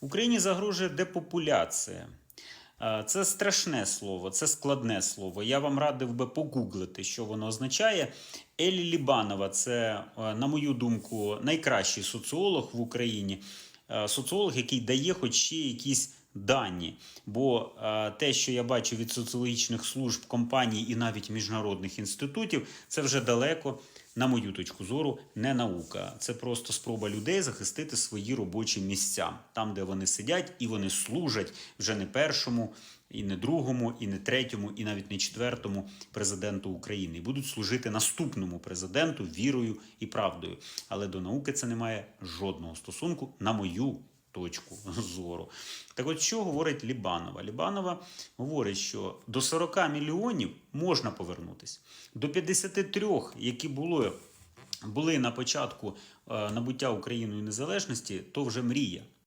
Україні загрожує депопуляція. Е, Це страшне слово, це складне слово. Я вам радив би погуглити, що воно означає. Елі Лібанова це, е, на мою думку, найкращий соціолог в Україні. Е, Соціолог, який дає хоч ще якісь дані. Бо е, те, що я бачу від соціологічних служб, компаній і навіть міжнародних інститутів, це вже далеко, на мою точку зору, не наука. Це просто спроба людей захистити свої робочі місця, там, де вони сидять, і вони служать вже не першому, і не другому, і не третьому, і навіть не четвертому президенту України. І будуть служити наступному президенту вірою і правдою. Але до науки це не має жодного стосунку, на мою точку зору. Так от що говорить Лібанова? Лібанова говорить, що до 40 мільйонів можна повернутися. До 53, які були, були на початку е, набуття Україною незалежності, то вже мрія.